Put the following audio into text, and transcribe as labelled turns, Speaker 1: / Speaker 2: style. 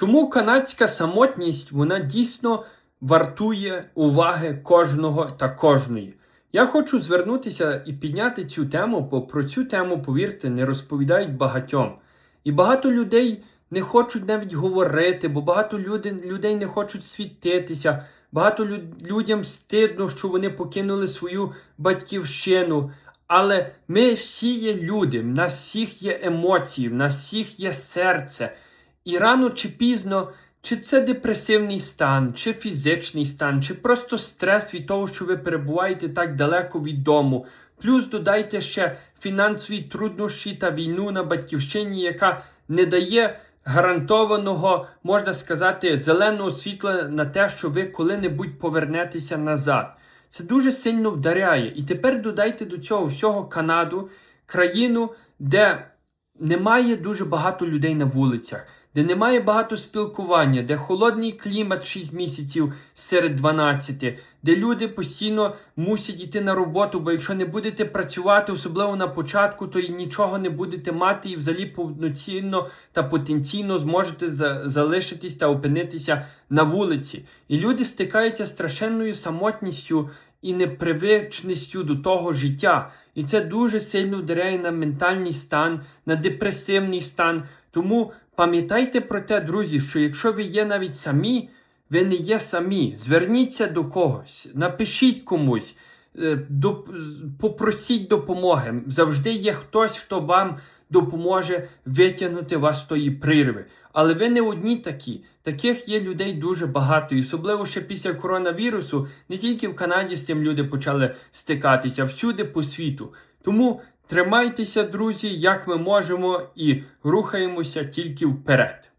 Speaker 1: Чому канадська самотність вона дійсно вартує уваги кожного та кожної? Я хочу звернутися і підняти цю тему, бо про цю тему, повірте, не розповідають багатьом. І багато людей не хочуть навіть говорити, бо багато людей не хочуть світитися. Багато лю- людям стидно, що вони покинули свою батьківщину. Але ми всі є люди, в нас всіх є емоції, в нас всіх є серце. І рано чи пізно, чи це депресивний стан, чи фізичний стан, чи просто стрес від того, що ви перебуваєте так далеко від дому. Плюс додайте ще фінансові труднощі та війну на батьківщині, яка не дає гарантованого, можна сказати, зеленого світла на те, що ви коли-небудь повернетеся назад. Це дуже сильно вдаряє. І тепер додайте до цього всього Канаду, країну, де немає дуже багато людей на вулицях, де немає багато спілкування, де холодний клімат 6 місяців серед 12, де люди постійно мусять йти на роботу, бо якщо не будете працювати, особливо на початку, то і нічого не будете мати і взагалі повноцінно та потенційно зможете за- залишитись та опинитися на вулиці. І люди стикаються з страшенною самотністю і непривичністю до того життя. І це дуже сильно вдаряє на ментальний стан, на депресивний стан. Тому пам'ятайте про те, друзі, що якщо ви є навіть самі, ви не є самі. Зверніться до когось, напишіть комусь, е, попросіть допомоги. Завжди є хтось, хто вам допоможе витягнути вас з тої прірви. Але ви не одні такі. Таких є людей дуже багато. І особливо ще після коронавірусу, не тільки в Канаді з цим люди почали стикатися, всюди по світу. Тому тримайтеся, друзі, як ми можемо, і рухаємося тільки вперед.